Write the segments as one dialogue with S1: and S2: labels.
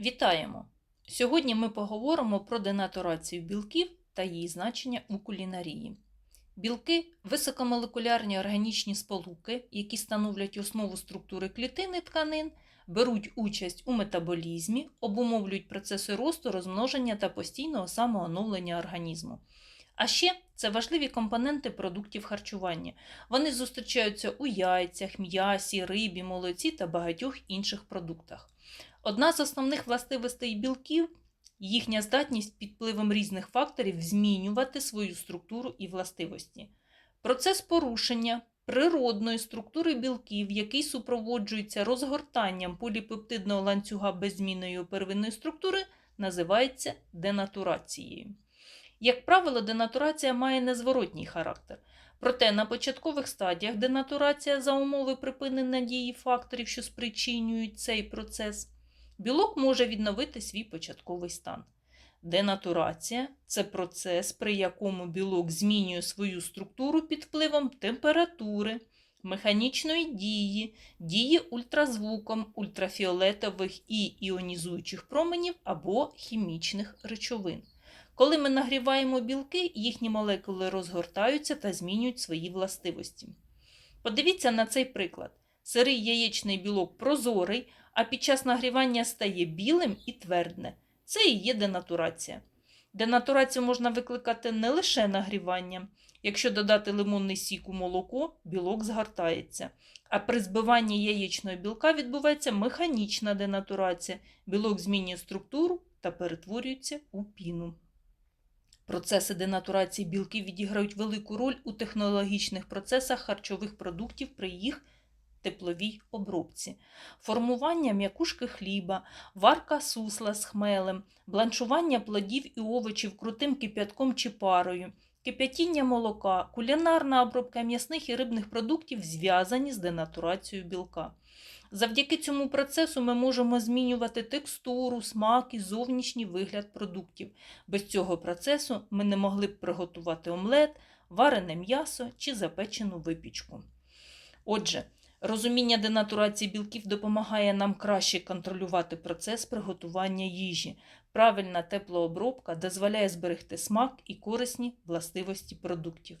S1: Вітаємо! Сьогодні ми поговоримо про денатурацію білків та її значення у кулінарії. Білки високомолекулярні органічні сполуки, які становлять основу структури клітини тканин, беруть участь у метаболізмі, обумовлюють процеси росту, розмноження та постійного самооновлення організму. А ще це важливі компоненти продуктів харчування. Вони зустрічаються у яйцях, м'ясі, рибі, молоці та багатьох інших продуктах. Одна з основних властивостей білків їхня здатність під впливом різних факторів змінювати свою структуру і властивості. Процес порушення природної структури білків, який супроводжується розгортанням поліпептидного ланцюга без зміни первинної структури, називається денатурацією. Як правило, денатурація має незворотній характер. Проте на початкових стадіях денатурація за умови припинення дії факторів, що спричинюють цей процес, білок може відновити свій початковий стан. Денатурація це процес, при якому білок змінює свою структуру під впливом температури, механічної дії, дії ультразвуком, ультрафіолетових і іонізуючих променів або хімічних речовин. Коли ми нагріваємо білки, їхні молекули розгортаються та змінюють свої властивості. Подивіться на цей приклад. Сирий яєчний білок прозорий, а під час нагрівання стає білим і твердне. Це і є денатурація. Денатурацію можна викликати не лише нагріванням. Якщо додати лимонний сік у молоко, білок згортається. А при збиванні яєчного білка відбувається механічна денатурація. Білок змінює структуру та перетворюється у піну. Процеси денатурації білків відіграють велику роль у технологічних процесах харчових продуктів при їх тепловій обробці. Формування м'якушки хліба, варка сусла з хмелем, бланшування плодів і овочів крутим кип'ятком чи парою, кип'ятіння молока, кулінарна обробка м'ясних і рибних продуктів зв'язані з денатурацією білка. Завдяки цьому процесу ми можемо змінювати текстуру, смак і зовнішній вигляд продуктів. Без цього процесу ми не могли б приготувати омлет, варене м'ясо чи запечену випічку. Отже, розуміння денатурації білків допомагає нам краще контролювати процес приготування їжі. Правильна теплообробка дозволяє зберегти смак і корисні властивості продуктів.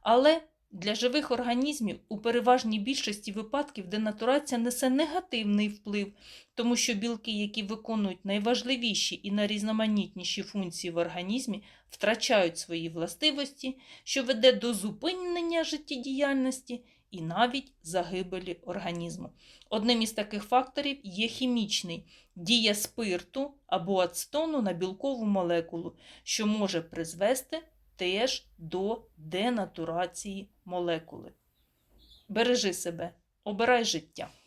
S1: Але для живих організмів у переважній більшості випадків денатурація несе негативний вплив, тому що білки, які виконують найважливіші і найрізноманітніші функції в організмі, втрачають свої властивості, що веде до зупинення життєдіяльності і навіть загибелі організму. Одним із таких факторів є хімічний дія спирту або ацетону на білкову молекулу, що може призвести теж до денатурації молекули. Бережи себе, обирай життя.